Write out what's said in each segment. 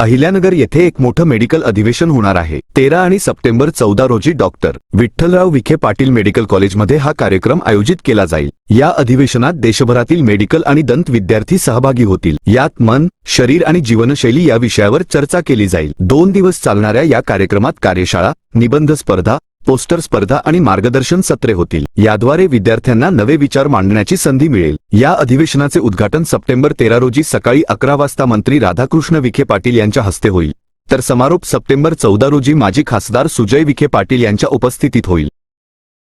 अहिल्यानगर येथे एक मोठं मेडिकल अधिवेशन होणार आहे. तेरा आणि सप्टेंबर चौदा रोजी डॉक्टर विठ्ठलराव विखे पाटील मेडिकल कॉलेजमध्ये हा कार्यक्रम आयोजित केला जाईल. या अधिवेशनात देशभरातील मेडिकल आणि दंत विद्यार्थी सहभागी होतील. यात मन शरीर आणि जीवनशैली या विषयावर चर्चा केली जाईल. दोन दिवस चालणाऱ्या या कार्यक्रमात कार्यशाळा निबंध स्पर्धा पोस्टर स्पर्धा आणि मार्गदर्शन सत्रे होतील. याद्वारे विद्यार्थ्यांना नवे विचार मांडण्याची संधी मिळेल. या अधिवेशनाचे उद्घाटन सप्टेंबर तेरा रोजी सकाळी अकरा वाजता मंत्री राधाकृष्ण विखे पाटील यांच्या हस्ते होईल. तर समारोप सप्टेंबर चौदा रोजी माजी खासदार सुजय विखे पाटील यांच्या उपस्थितीत होईल.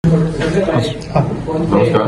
नमस्कार.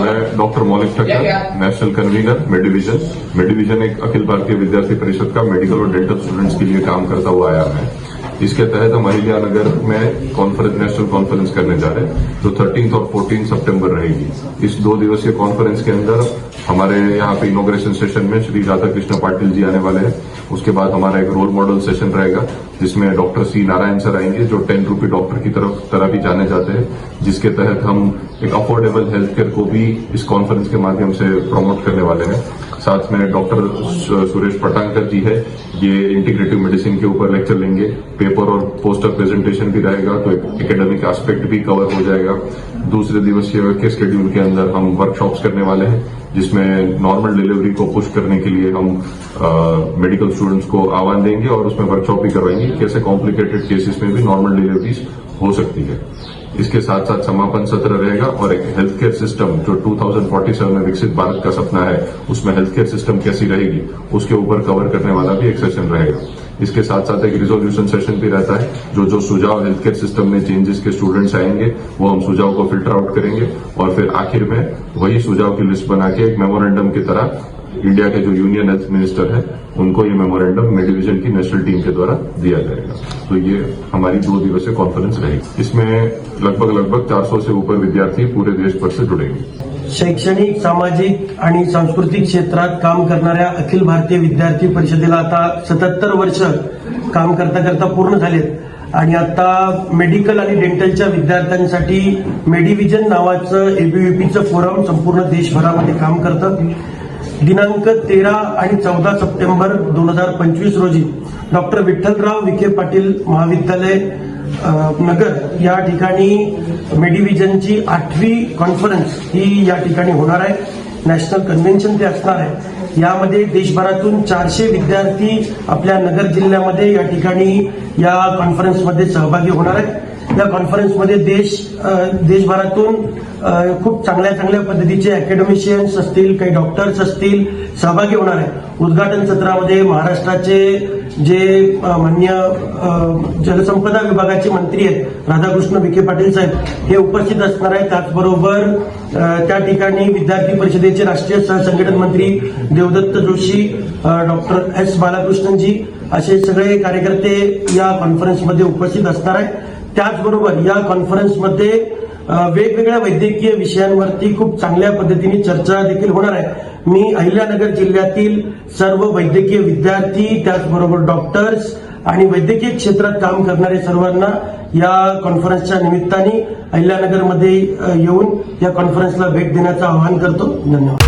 मैं doctor Maulik Thakkar national convener Medivision Medivision एक अखिल भारतीय विद्यार्थी परिषद का मेडिकल और डेंटल स्टूडेंट्स के लिए काम करता हुआ आया है इसके तहत हम अहिल्या नगर में कॉन्फ्रेंस नेशनल कॉन्फ्रेंस करने जा रहे हैं, जो थर्टीन और फोर्टीन सितंबर रहेगी। इस दो दिवसीय कॉन्फ्रेंस के अंदर हमारे यहाँ पे इनोग्रेशन सेशन में श्री राधा कृष्ण पाटिल जी आने वाले हैं। उसके बाद हमारा एक रोल मॉडल सेशन रहेगा, जिसमें डॉक्टर सी नारायण सर आएँगे, जो टेन रूपी डॉक्टर की तरफ़, तरह भी जाने जाते हैं। जिसके तहत हम एक अफोर्डेबल हेल्थ केयर को भी इस कॉन्फ्रेंस के माध्यम से प्रमोट करने वाले हैं। साथ में डॉक्टर सुरेश पटांकर जी है। ये इंटीग्रेटिव मेडिसिन के ऊपर लेक्चर लेंगे। पेपर और पोस्टर प्रेजेंटेशन भी रहेगा तो एकेडमिक एस्पेक्ट भी कवर हो जाएगा। दूसरे दिवसीय के शेड्यूल के अंदर हम वर्कशॉप्स करने वाले हैं, जिसमें नॉर्मल डिलीवरी को पुश करने के लिए हम मेडिकल स्टूडेंट्स को आह्वान देंगे और उसमें वर्कशॉप भी करवाएँगे। कैसे कॉम्प्लिकेटेड केसेस में भी नॉर्मल डिलीवरीज हो सकती है। इसके साथ साथ समापन सत्र रहेगा और एक हेल्थ केयर सिस्टम जो 2047 में विकसित भारत का सपना है, उसमें हेल्थ केयर सिस्टम कैसी रहेगी, उसके ऊपर कवर करने वाला भी एक सेशन रहेगा। इसके साथ साथ एक रिजोल्यूशन सेशन भी रहता है, जो जो सुझाव हेल्थ केयर सिस्टम में चेंजेस के स्टूडेंट्स आएँगे, वो हम सुझाव को फ़िल्टर आउट करेंगे और फिर आखिर में वही सुझाव की लिस्ट बना के एक मेमोरेंडम की तरह इंडिया के जो यूनियन हेल्थ मिनिस्टर है उनको ये मेमोरेंडम मेडिविजन की नेशनल टीम के द्वारा दिया जाएगा। तो ये हमारी दो दिवसीय कॉन्फ्रेंस रहेगी। इसमें लगभग लगभग 400 से ऊपर विद्यार्थी पूरे देश भर से जुड़ेंगे। शैक्षणिक सामाजिक आणि सांस्कृतिक क्षेत्रात काम करणाऱ्या अखिल भारतीय विद्यार्थी परिषदेला आता सत्याहत्तर वर्ष काम करता करता पूर्ण झालेत. आणि आता मेडिकल आणि डेंटलच्या विद्यार्थ्यांसाठी मेडिव्हिजन नावाचं एबीव्हीपीचं फोरम संपूर्ण देशभरामध्ये काम करतं. दिनांक तेरा आणि चौदा सप्टेंबर दोन हजार पंचवीस रोजी डॉक्टर विठ्ठलराव विखे पाटील महाविद्यालय नगर या ठिकाणी मेडिव्हिजनची आठवी कॉन्फरन्स ही या ठिकाणी होणार आहे. नॅशनल कन्व्हेन्शन ते असणार आहे. यामध्ये देशभरातून चारशे विद्यार्थी आपल्या नगर जिल्ह्यामध्ये या ठिकाणी या कॉन्फरन्समध्ये सहभागी होणार आहेत. या कॉन्फरन्समध्ये देश देशभरातून खूप चांगल्या चांगल्या पद्धतीचे अकॅडमिशियन्स असतील काही डॉक्टर्स असतील सहभागी होणार आहे उद्घाटन सत्रामध्ये महाराष्ट्राचे जे मान्य जलसंपदा विभागाचे मंत्री आहेत राधाकृष्ण विखे पाटील साहेब हे उपस्थित असणार आहेत. त्याचबरोबर त्या ठिकाणी विद्यार्थी परिषदेचे राष्ट्रीय सहसंघटन मंत्री देवदत्त जोशी डॉक्टर एस बालाकृष्णनजी असे सगळे कार्यकर्ते या कॉन्फरन्समध्ये उपस्थित असणार आहेत. त्याचबरोबर या कॉन्फरन्समध्ये वेगवेगळ्या वैद्यकीय विषयांवरती खूप चांगल्या पद्धतीने चर्चा देखील होणार आहे. मी अहिल्यानगर जिल्ह्यातील सर्व वैद्यकीय विद्यार्थी त्याचबरोबर डॉक्टर्स आणि वैद्यकीय क्षेत्रात काम करणारे सर्वांना या कॉन्फरन्सच्या निमित्ताने अहिल्यानगरमध्ये येऊन या कॉन्फरन्सला भेट देण्याचं आवाहन करतो. धन्यवाद.